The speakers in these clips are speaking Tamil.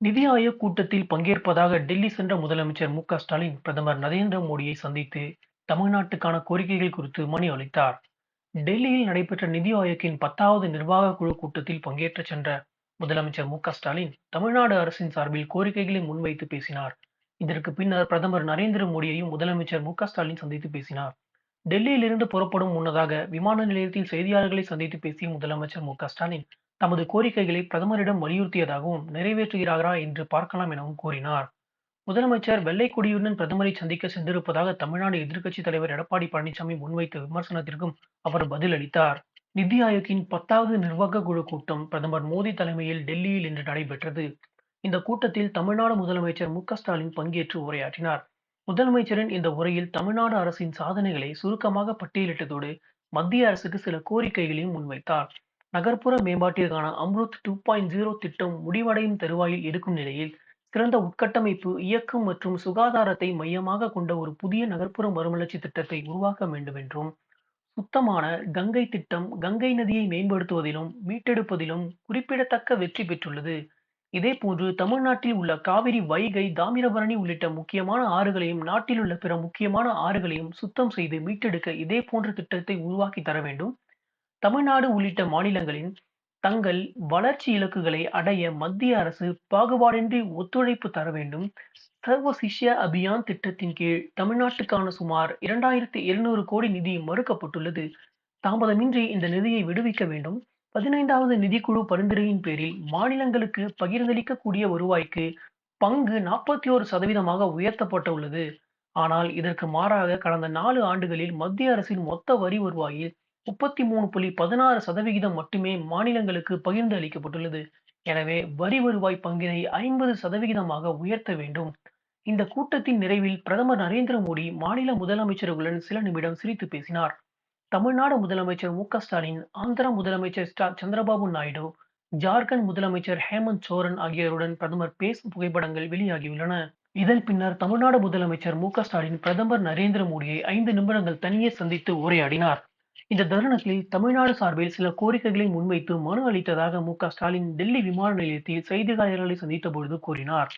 நிதி ஆயோக் கூட்டத்தில் பங்கேற்பதாக டெல்லி சென்ற முதலமைச்சர் மு ஸ்டாலின் பிரதமர் நரேந்திர மோடியை சந்தித்து தமிழ்நாட்டுக்கான கோரிக்கைகள் குறித்து மனு அளித்தார். டெல்லியில் நடைபெற்ற நிதி ஆயோக்கின் பத்தாவது நிர்வாக குழு கூட்டத்தில் பங்கேற்ற சென்ற முதலமைச்சர் மு ஸ்டாலின் தமிழ்நாடு அரசின் சார்பில் கோரிக்கைகளை முன்வைத்து பேசினார். இதற்கு பின்னர் பிரதமர் நரேந்திர மோடியையும் முதலமைச்சர் மு ஸ்டாலின் சந்தித்து பேசினார். டெல்லியிலிருந்து புறப்படும் முன்னதாக விமான நிலையத்தில் செய்தியாளர்களை சந்தித்து பேசிய முதலமைச்சர் மு ஸ்டாலின் தமது கோரிக்கைகளை பிரதமரிடம் வலியுறுத்தியதாகவும் நிறைவேற்றுகிறாரா என்று பார்க்கலாம் எனவும் கூறினார். முதலமைச்சர் வெள்ளைக்கொடியுடன் பிரதமரை சந்திக்க சென்றிருப்பதாக தமிழ்நாடு எதிர்க்கட்சித் தலைவர் எடப்பாடி பழனிசாமி முன்வைத்த விமர்சனத்திற்கும் அவர் பதிலளித்தார். நிதி ஆயோக்கின் பத்தாவது நிர்வாக குழு கூட்டம் பிரதமர் மோடி தலைமையில் டெல்லியில் இன்று நடைபெற்றது. இந்த கூட்டத்தில் தமிழ்நாடு முதலமைச்சர் மு ஸ்டாலின் பங்கேற்று உரையாற்றினார். முதலமைச்சரின் இந்த உரையில் தமிழ்நாடு அரசின் சாதனைகளை சுருக்கமாக பட்டியலிட்டதோடு மத்திய அரசுக்கு சில கோரிக்கைகளையும் முன்வைத்தார். நகர்ப்புற மேம்பாட்டிற்கான அம்ருத் டூ பாயிண்ட் ஜீரோ திட்டம் முடிவடையும் தருவாயில் இருக்கும் நிலையில் சிறந்த உட்கட்டமைப்பு இயக்கம் மற்றும் சுகாதாரத்தை மையமாக கொண்ட ஒரு புதிய நகர்ப்புற மறுமலர்ச்சி திட்டத்தை உருவாக்க வேண்டும் என்றும் சுத்தமான கங்கை திட்டம் கங்கை நதியை மேம்படுத்துவதிலும் மீட்டெடுப்பதிலும் குறிப்பிடத்தக்க வெற்றி பெற்றுள்ளது. இதேபோன்று தமிழ்நாட்டில் உள்ள காவிரி வைகை தாமிரபரணி உள்ளிட்ட முக்கியமான ஆறுகளையும் நாட்டில் உள்ள பிற முக்கியமான ஆறுகளையும் சுத்தம் செய்து மீட்டெடுக்க இதே போன்ற திட்டத்தை உருவாக்கி தர வேண்டும். தமிழ்நாடு உள்ளிட்ட மாநிலங்களின் தங்கள் வளர்ச்சி இலக்குகளை அடைய மத்திய அரசு பாகுபாடின்றி ஒத்துழைப்பு தர வேண்டும். சர்வ சிக்ஷா அபியான் திட்டத்தின் கீழ் தமிழ்நாட்டுக்கான சுமார் இரண்டாயிரத்து எழுநூறு கோடி நிதி மறுக்கப்பட்டுள்ளது. தாமதமின்றி இந்த நிதியை விடுவிக்க வேண்டும். பதினைந்தாவது நிதிக்குழு பரிந்துரையின் பேரில் மாநிலங்களுக்கு பகிர்ந்தளிக்கக்கூடிய வருவாய்க்கு பங்கு நாற்பத்தொரு சதவீதமாக உயர்த்தப்பட்டுள்ளது. ஆனால் இதற்கு மாறாக கடந்த நாலு ஆண்டுகளில் மத்திய அரசின் மொத்த வரி வருவாயில் முப்பத்தி மூணு புள்ளி பதினாறு சதவிகிதம் மட்டுமே மாநிலங்களுக்கு பகிர்ந்து அளிக்கப்பட்டுள்ளது. எனவே வரி வருவாய் பங்கினை ஐம்பது சதவிகிதமாக உயர்த்த வேண்டும். இந்த கூட்டத்தின் நிறைவில் பிரதமர் நரேந்திர மோடி மாநில முதலமைச்சர்களுடன் சில நிமிடம் சிரித்து பேசினார். தமிழ்நாடு முதலமைச்சர் மு ஸ்டாலின், ஆந்திர முதலமைச்சர் சந்திரபாபு நாயுடு, ஜார்க்கண்ட் முதலமைச்சர் ஹேமந்த் சோரன் ஆகியோருடன் பிரதமர் பேசும் புகைப்படங்கள் வெளியாகியுள்ளன. இதன் பின்னர் தமிழ்நாடு முதலமைச்சர் மு ஸ்டாலின் பிரதமர் நரேந்திர மோடியை ஐந்து நிமிடங்கள் தனியே சந்தித்து உரையாடினார். இந்த தருணத்தில் தமிழ்நாடு சார்பில் சில கோரிக்கைகளை முன்வைத்து மனு அளித்ததாக மு ஸ்டாலின் டெல்லி விமான நிலையத்தில் செய்தியாளர்களை சந்தித்த பொழுது கூறினார்.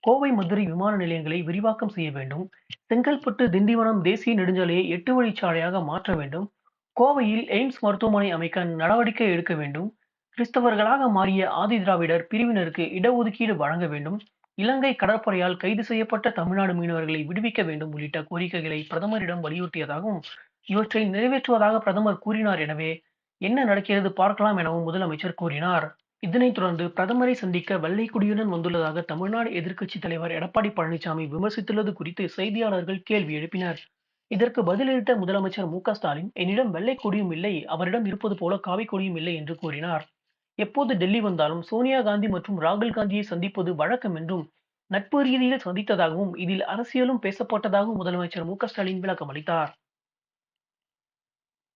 கோவை மதுரை விமான நிலையங்களை விரிவாக்கம் செய்ய வேண்டும். செங்கல்பட்டு திண்டிவனம் தேசிய நெடுஞ்சாலையை எட்டு வழிச்சாலையாக மாற்ற வேண்டும். கோவையில் எய்ம்ஸ் மருத்துவமனை அமைக்க நடவடிக்கை எடுக்க வேண்டும். கிறிஸ்தவர்களாக மாறிய ஆதி திராவிடர் பிரிவினருக்கு இடஒதுக்கீடு வழங்க வேண்டும். இலங்கை கடற்படையால் கைது செய்யப்பட்ட தமிழ்நாடு மீனவர்களை விடுவிக்க வேண்டும் உள்ளிட்ட கோரிக்கைகளை பிரதமரிடம் வலியுறுத்தியதாகவும் இவற்றை நிறைவேற்றுவதாக பிரதமர் கூறினார் எனவே என்ன நடக்கிறது பார்க்கலாம் எனவும் முதலமைச்சர் கூறினார். இதனைத் தொடர்ந்து பிரதமரை சந்திக்க வெள்ளை கொடியுடன் வந்துள்ளதாக தமிழ்நாடு எதிர்க்கட்சித் தலைவர் எடப்பாடி பழனிசாமி விமர்சித்துள்ளது குறித்து செய்தியாளர்கள் கேள்வி எழுப்பினர். இதற்கு பதிலளித்த முதலமைச்சர் மு க ஸ்டாலின் என்னிடம் வெள்ளை கொடியும் இல்லை அவரிடம் இருப்பது போல காவி கொடியும் இல்லை என்று கூறினார். எப்போது டெல்லி வந்தாலும் சோனியா காந்தி மற்றும் ராகுல் காந்தியை சந்திப்பது வழக்கம் என்றும் நட்பு ரீதியில் சந்தித்ததாகவும் இதில் அரசியலும் பேசப்பட்டதாகவும் முதலமைச்சர் மு க ஸ்டாலின் விளக்கம் அளித்தார்.